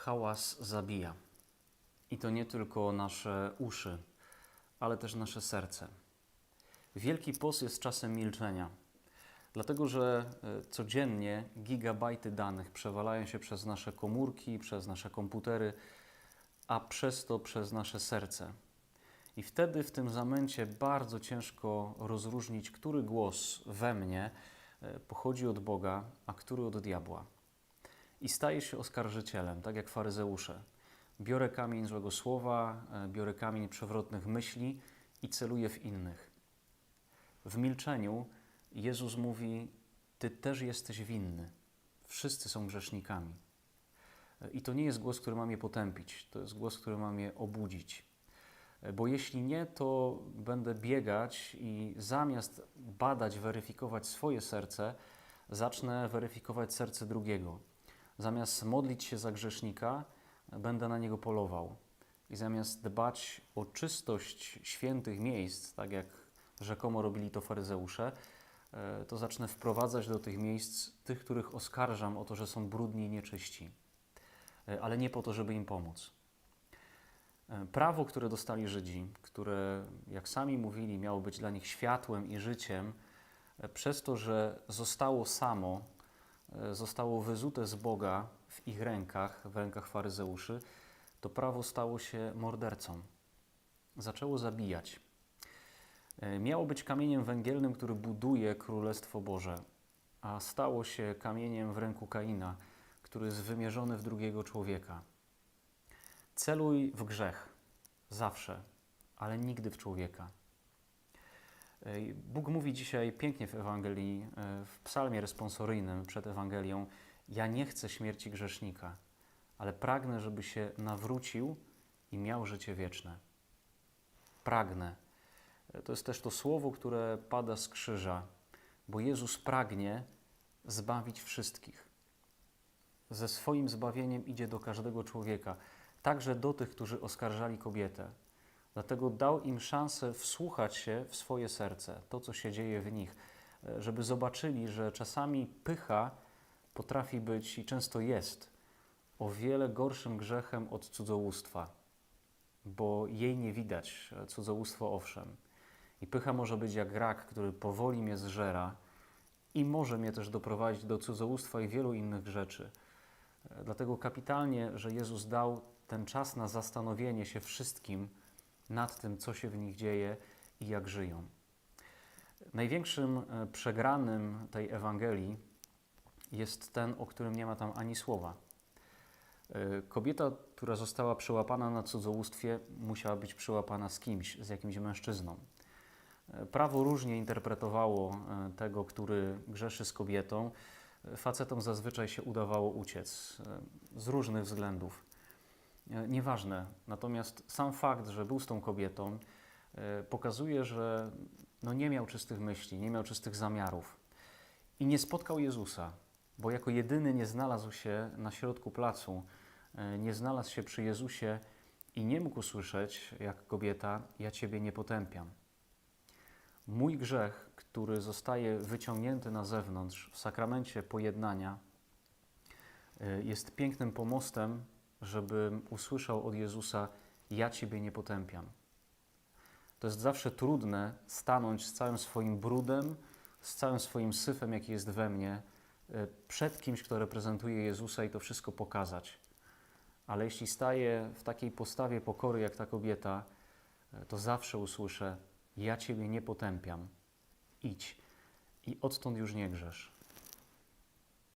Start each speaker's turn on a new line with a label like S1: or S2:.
S1: Hałas zabija. I to nie tylko nasze uszy, ale też nasze serce. Wielki Post jest czasem milczenia, dlatego że e, codziennie gigabajty danych przewalają się przez nasze komórki, przez nasze komputery, a przez to przez nasze serce. I wtedy w tym zamęcie bardzo ciężko rozróżnić, który głos we mnie e, pochodzi od Boga, a który od diabła. I staję się oskarżycielem, tak jak faryzeusze. Biorę kamień złego słowa, e, biorę kamień przewrotnych myśli i celuję w innych. W milczeniu Jezus mówi: Ty też jesteś winny. Wszyscy są grzesznikami. E, I to nie jest głos, który mam je potępić, to jest głos, który mam je obudzić. E, Bo jeśli nie, to będę biegać i zamiast badać, weryfikować swoje serce, zacznę weryfikować serce drugiego. Zamiast modlić się za grzesznika, będę na niego polował. I zamiast dbać o czystość świętych miejsc, tak jak rzekomo robili to faryzeusze, e, to zacznę wprowadzać do tych miejsc tych, których oskarżam o to, że są brudni i nieczyści. E, Ale nie po to, żeby im pomóc. E, Prawo, które dostali Żydzi, które, jak sami mówili, miało być dla nich światłem i życiem, przez to, że zostało samo, zostało wyzute z Boga w ich rękach, w rękach faryzeuszy, to prawo stało się mordercą. Zaczęło zabijać. E, Miało być kamieniem węgielnym, który buduje Królestwo Boże, a stało się kamieniem w ręku Kaina, który jest wymierzony w drugiego człowieka. Celuj w grzech, zawsze, ale nigdy w człowieka. Bóg mówi dzisiaj pięknie w Ewangelii, e, w psalmie responsoryjnym przed Ewangelią: Ja nie chcę śmierci grzesznika, ale pragnę, żeby się nawrócił i miał życie wieczne. Pragnę. E, To jest też to słowo, które pada z krzyża, bo Jezus pragnie zbawić wszystkich. Ze swoim zbawieniem idzie do każdego człowieka, także do tych, którzy oskarżali kobietę. Dlatego dał im szansę wsłuchać się w swoje serce, to co się dzieje w nich, żeby zobaczyli, że czasami pycha potrafi być i często jest o wiele gorszym grzechem od cudzołóstwa, bo jej nie widać, cudzołóstwo owszem. I pycha może być jak rak, który powoli mnie zżera i może mnie też doprowadzić do cudzołóstwa i wielu innych rzeczy. Dlatego kapitalnie, że Jezus dał ten czas na zastanowienie się wszystkim nad tym, co się w nich dzieje i jak żyją. Największym e, przegranym tej Ewangelii jest ten, o którym nie ma tam ani słowa. E, Kobieta, która została przyłapana na cudzołóstwie, musiała być przyłapana z kimś, z jakimś mężczyzną. E, Prawo różnie interpretowało tego, który grzeszy z kobietą. Facetom zazwyczaj się udawało uciec z różnych względów. E, Nieważne. Natomiast sam fakt, że był z tą kobietą, e, pokazuje, że no nie miał czystych myśli, nie miał czystych zamiarów i nie spotkał Jezusa, bo jako jedyny nie znalazł się na środku placu, e, nie znalazł się przy Jezusie i nie mógł usłyszeć, jak kobieta, ja Ciebie nie potępiam. Mój grzech, który zostaje wyciągnięty na zewnątrz w sakramencie pojednania, y, jest pięknym pomostem, żebym usłyszał od Jezusa: Ja Ciebie nie potępiam. To jest zawsze trudne stanąć z całym swoim brudem, z całym swoim syfem, jaki jest we mnie, y, przed kimś, kto reprezentuje Jezusa i to wszystko pokazać. Ale jeśli staję w takiej postawie pokory jak ta kobieta, y, to zawsze usłyszę: Ja Ciebie nie potępiam. Idź i odtąd już nie grzesz.